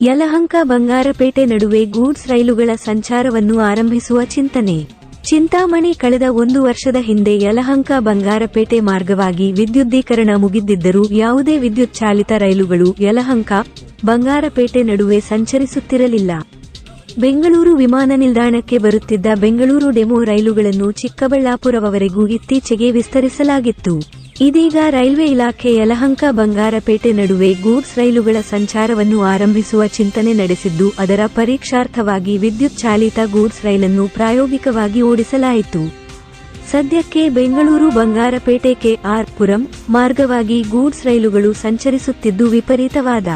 ಯಲಹಂಕ ಬಂಗಾರಪೇಟೆ ನಡುವೆ ಗೂಡ್ಸ್ ರೈಲುಗಳ ಸಂಚಾರವನ್ನು ಆರಂಭಿಸುವ ಚಿಂತನೆ. ಚಿಂತಾಮಣಿ ಕಳೆದ ಒಂದು ವರ್ಷದ ಹಿಂದೆ ಯಲಹಂಕ ಬಂಗಾರಪೇಟೆ ಮಾರ್ಗವಾಗಿ ವಿದ್ಯುದ್ದೀಕರಣ ಮುಗಿದಿದ್ದರೂ ಯಾವುದೇ ವಿದ್ಯುತ್ ಚಾಲಿತ ರೈಲುಗಳು ಯಲಹಂಕ ಬಂಗಾರಪೇಟೆ ನಡುವೆ ಸಂಚರಿಸುತ್ತಿರಲಿಲ್ಲ. ಬೆಂಗಳೂರು ವಿಮಾನ ನಿಲ್ದಾಣಕ್ಕೆ ಬರುತ್ತಿದ್ದ ಬೆಂಗಳೂರು ಡೆಮೋ ರೈಲುಗಳನ್ನು ಚಿಕ್ಕಬಳ್ಳಾಪುರವರೆಗೂ ಇತ್ತೀಚೆಗೆ ವಿಸ್ತರಿಸಲಾಗಿತ್ತು. ಇದೀಗ ರೈಲ್ವೆ ಇಲಾಖೆ ಯಲಹಂಕ ಬಂಗಾರಪೇಟೆ ನಡುವೆ ಗೂಡ್ಸ್ ರೈಲುಗಳ ಸಂಚಾರವನ್ನು ಆರಂಭಿಸುವ ಚಿಂತನೆ ನಡೆಸಿದ್ದು, ಅದರ ಪರೀಕ್ಷಾರ್ಥವಾಗಿ ವಿದ್ಯುತ್ ಚಾಲಿತ ಗೂಡ್ಸ್ ರೈಲನ್ನು ಪ್ರಾಯೋಗಿಕವಾಗಿ ಓಡಿಸಲಾಯಿತು. ಸದ್ಯಕ್ಕೆ ಬೆಂಗಳೂರು ಬಂಗಾರಪೇಟೆ ಕೆಆರ್ ಪುರಂ ಮಾರ್ಗವಾಗಿ ಗೂಡ್ಸ್ ರೈಲುಗಳು ಸಂಚರಿಸುತ್ತಿದ್ದು ವಿಪರೀತವಾದ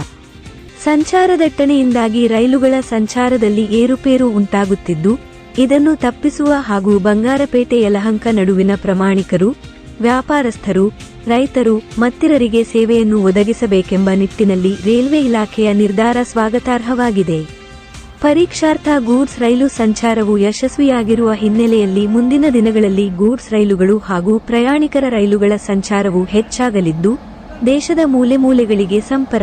ಸಂಚಾರ ದಟ್ಟಣೆಯಿಂದಾಗಿ ರೈಲುಗಳ ಸಂಚಾರದಲ್ಲಿ ಏರುಪೇರು ಉಂಟಾಗುತ್ತಿದ್ದು, ಇದನ್ನು ತಪ್ಪಿಸುವ ಹಾಗೂ ಬಂಗಾರಪೇಟೆ ಯಲಹಂಕ ನಡುವಿನ ಪ್ರಮಾಣಿಕರು ವ್ಯಾಪಾರಸ್ಥರು, ರೈತರು ಮತ್ತಿರರಿಗೆ ಸೇವೆಯನ್ನು ಒದಗಿಸಬೇಕೆಂಬ ನಿಟ್ಟಿನಲ್ಲಿ ರೈಲ್ವೆ ಇಲಾಖೆಯ ನಿರ್ಧಾರ ಸ್ವಾಗತಾರ್ಹವಾಗಿದೆ. ಪರೀಕ್ಷಾರ್ಥ ಗೂಡ್ಸ್ ರೈಲು ಸಂಚಾರವು ಯಶಸ್ವಿಯಾಗಿರುವ ಹಿನ್ನೆಲೆಯಲ್ಲಿ ಮುಂದಿನ ದಿನಗಳಲ್ಲಿ ಗೂಡ್ಸ್ ರೈಲುಗಳು ಹಾಗೂ ಪ್ರಯಾಣಿಕರ ರೈಲುಗಳ ಸಂಚಾರವು ಹೆಚ್ಚಾಗಲಿದ್ದು, ದೇಶದ ಮೂಲೆ ಮೂಲೆಗಳಿಗೆ ಸಂಪರ